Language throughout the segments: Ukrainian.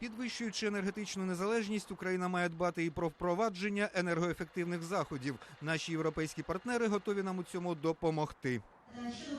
Підвищуючи енергетичну незалежність, Україна має дбати і про впровадження енергоефективних заходів. Наші європейські партнери готові нам у цьому допомогти.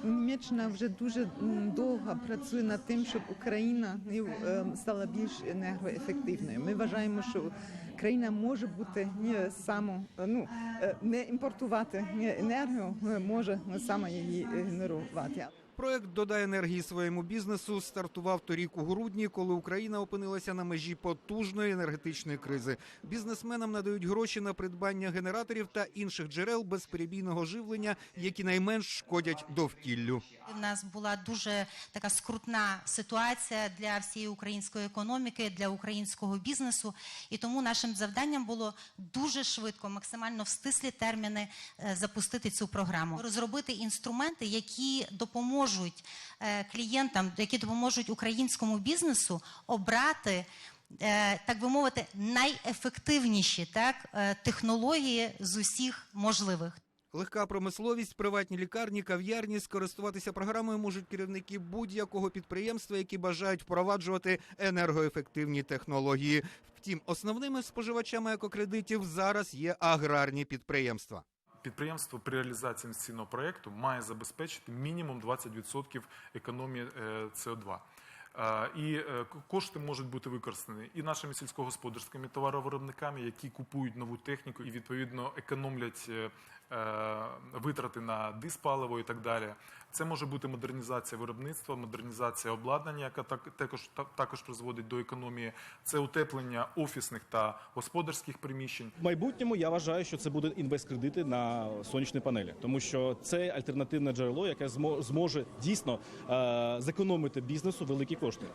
Німеччина вже дуже довго працює над тим, щоб Україна е, стала більш енергоефективною. Ми вважаємо, що країна може бути е, само, е, ну е, не імпортувати енергію, може саме її генерувати. Проект додай енергії своєму бізнесу стартував торік у грудні, коли Україна опинилася на межі потужної енергетичної кризи. Бізнесменам надають гроші на придбання генераторів та інших джерел безперебійного живлення, які найменш шкодять довкіллю. У нас була дуже така скрутна ситуація для всієї української економіки, для українського бізнесу. І тому нашим завданням було дуже швидко, максимально в стислі терміни е, запустити цю програму, розробити інструменти, які допоможуть е, клієнтам, які допоможуть українському бізнесу обрати. е, Так би мовити, найефективніші так е, технології з усіх можливих. Легка промисловість, приватні лікарні, кав'ярні скористуватися програмою можуть керівники будь-якого підприємства, які бажають впроваджувати енергоефективні технології. Втім, основними споживачами екокредитів зараз є аграрні підприємства. Підприємство при реалізації інвестиційного проєкту має забезпечити мінімум 20% економії е, СО2. І е, кошти можуть бути використані і нашими сільськогосподарськими товаровиробниками, які купують нову техніку і відповідно економлять е, е, витрати на диспаливо і так далі. Це може бути модернізація виробництва, модернізація обладнання, яка так також та- також призводить до економії. Це утеплення офісних та господарських приміщень. В майбутньому я вважаю, що це буде інвесткредити на сонячні панелі, тому що це альтернативне джерело, яке змо- зможе дійсно зекономити бізнесу великі кошти.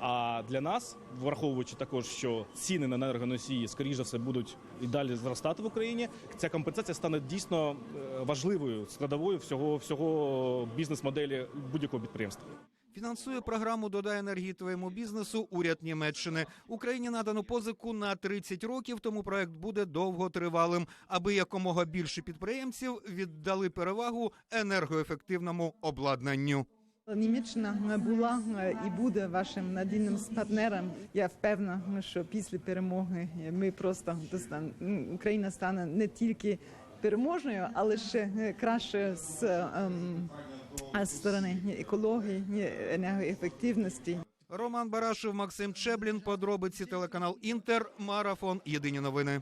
А для нас, враховуючи також, що ціни на енергоносії, скоріше все, будуть і далі зростати в Україні, ця компенсація стане дійсно е, важливою складовою всього всього бізнес-моделі будь-якого підприємства. Фінансує програму Додай енергії твоєму бізнесу уряд Німеччини. Україні надано позику на 30 років, тому проект буде довготривалим, аби якомога більше підприємців віддали перевагу енергоефективному обладнанню. Німеччина була е, і буде вашим надійним партнером. Я впевнена, що після перемоги ми просто Україна стане не тільки переможною, але ще е, краще з, ем, з сторони екології, енергоефективності. Роман Барашев, Максим Чеблін. Подробиці телеканал Інтер. Марафон. Єдині новини.